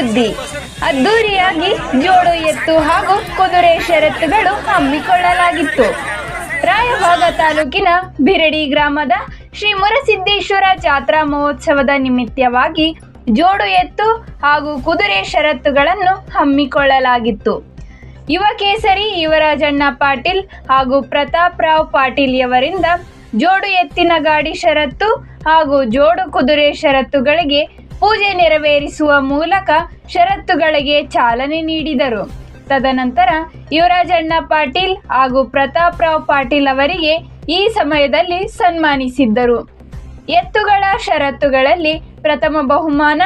ಸುದ್ದಿ. ಅದ್ದೂರಿಯಾಗಿ ಜೋಡು ಎತ್ತು ಹಾಗೂ ಕುದುರೆ ಷರತ್ತುಗಳು ಹಮ್ಮಿಕೊಳ್ಳಲಾಗಿತ್ತು. ರಾಯಭಾಗ ತಾಲೂಕಿನ ಬಿರಡಿ ಗ್ರಾಮದ ಶ್ರೀ ಮುರಸಿದ್ದೇಶ್ವರ ಜಾತ್ರಾ ಮಹೋತ್ಸವದ ನಿಮಿತ್ತವಾಗಿ ಜೋಡು ಎತ್ತು ಹಾಗೂ ಕುದುರೆ ಷರತ್ತುಗಳನ್ನು ಹಮ್ಮಿಕೊಳ್ಳಲಾಗಿತ್ತು. ಯುವ ಕೇಸರಿ ಯುವರಾಜಣ್ಣ ಪಾಟೀಲ್ ಹಾಗೂ ಪ್ರತಾಪ್ ರಾವ್ ಪಾಟೀಲ್ ಯವರಿಂದ ಜೋಡು ಎತ್ತಿನ ಗಾಡಿ ಷರತ್ತು ಹಾಗೂ ಜೋಡು ಕುದುರೆ ಷರತ್ತುಗಳಿಗೆ ಪೂಜೆ ನೆರವೇರಿಸುವ ಮೂಲಕ ಷರತ್ತುಗಳಿಗೆ ಚಾಲನೆ ನೀಡಿದರು. ತದನಂತರ ಯುವರಾಜಣ್ಣ ಪಾಟೀಲ್ ಹಾಗೂ ಪ್ರತಾಪ್ ರಾವ್ ಪಾಟೀಲ್ ಅವರಿಗೆ ಈ ಸಮಯದಲ್ಲಿ ಸನ್ಮಾನಿಸಿದ್ದರು. ಎತ್ತುಗಳ ಷರತ್ತುಗಳಲ್ಲಿ ಪ್ರಥಮ ಬಹುಮಾನ,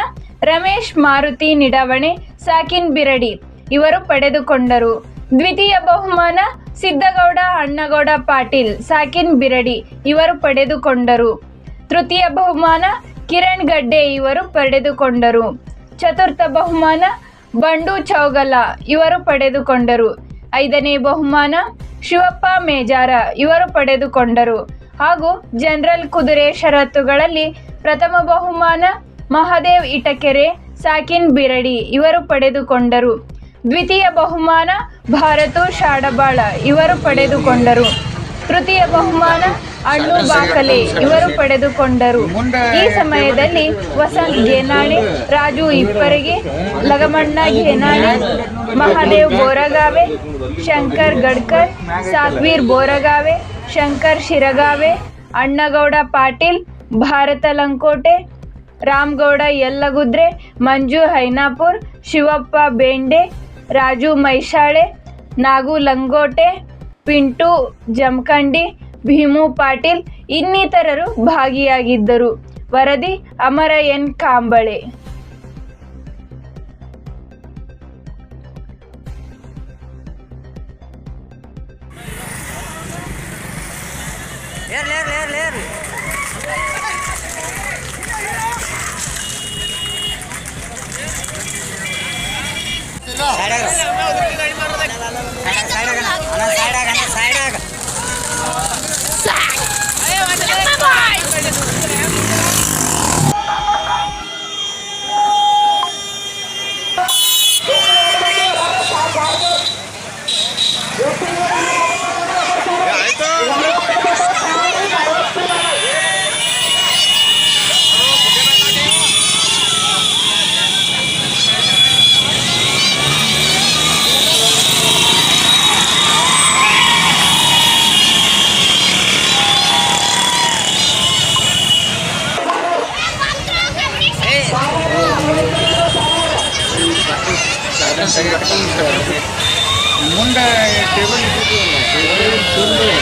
ರಮೇಶ್ ಮಾರುತಿ ನಿಡಾವಣೆ, ಸಾಕಿನ್ ಬಿರಡಿ ಇವರು ಪಡೆದುಕೊಂಡರು. ದ್ವಿತೀಯ ಬಹುಮಾನ ಸಿದ್ದಗೌಡ ಅಣ್ಣಗೌಡ ಪಾಟೀಲ್, ಸಾಕಿನ್ ಬಿರಡಿ ಇವರು ಪಡೆದುಕೊಂಡರು. ತೃತೀಯ ಬಹುಮಾನ ಕಿರಣ್ ಗಡ್ಡೆ ಇವರು ಪಡೆದುಕೊಂಡರು. ಚತುರ್ಥ ಬಹುಮಾನ ಬಂಡು ಚೌಗಲ ಇವರು ಪಡೆದುಕೊಂಡರು. ಐದನೇ ಬಹುಮಾನ ಶಿವಪ್ಪ ಮೇಜಾರ ಇವರು ಪಡೆದುಕೊಂಡರು. ಹಾಗೂ ಜನರಲ್ ಕುದುರೆ ಷರತ್ತುಗಳಲ್ಲಿ ಪ್ರಥಮ ಬಹುಮಾನ ಮಹಾದೇವ್ ಇಟಕೆರೆ, ಸಾಕಿನ್ ಬಿರಡಿ ಇವರು ಪಡೆದುಕೊಂಡರು. ದ್ವಿತೀಯ ಬಹುಮಾನ ಭಾರತು ಶಾಡಬಾಳ ಇವರು ಪಡೆದುಕೊಂಡರು. ತೃತೀಯ ಬಹುಮಾನ ಅಣ್ಣು ಬಾಕಲೆ ಇವರು ಪಡೆದುಕೊಂಡರು. ಈ ಸಮಯದಲ್ಲಿ ವಸಂತ್ ಗೇನಾಣಿ ರಾಜು ಇಪ್ಪರಿಗೆ ಲಗಮಣ್ಣ ಗೆನಾಳೆ ಮಹಾದೇವ್ ಬೋರಗಾವೆ, ಶಂಕರ್ ಗಡ್ಕರ್ ಸಾತ್ವೀರ್ ಬೋರಗಾವೆ, ಶಂಕರ್ ಶಿರಗಾವೆ, ಅಣ್ಣಗೌಡ ಪಾಟೀಲ್, ಭಾರತ ಲಂಕೋಟೆ, ರಾಮಗೌಡ ಯಲ್ಲಗುದ್ರೆ, ಮಂಜು ಹೈನಾಪುರ್, ಶಿವಪ್ಪ ಬೇಂಡೆ, ರಾಜು ಮೈಶಾಳೆ, ನಾಗು ಲಂಗೋಟೆ ಪಿಂಟು ಜಮಖಂಡಿ ಭೀಮು ಪಾಟೀಲ್ ಇನ್ನಿತರರು ಭಾಗಿಯಾಗಿದ್ದರು. ವರದಿ ಅಮರ ಎನ್. ಕಾಂಬಳೆ. ಏರ್ಲಿ ಏರ್ಲಿ ಏರ್ಲಿ ಏರ್ಲಿ ಸೈಡಾಗ ಸೈಡಾಗ Hey.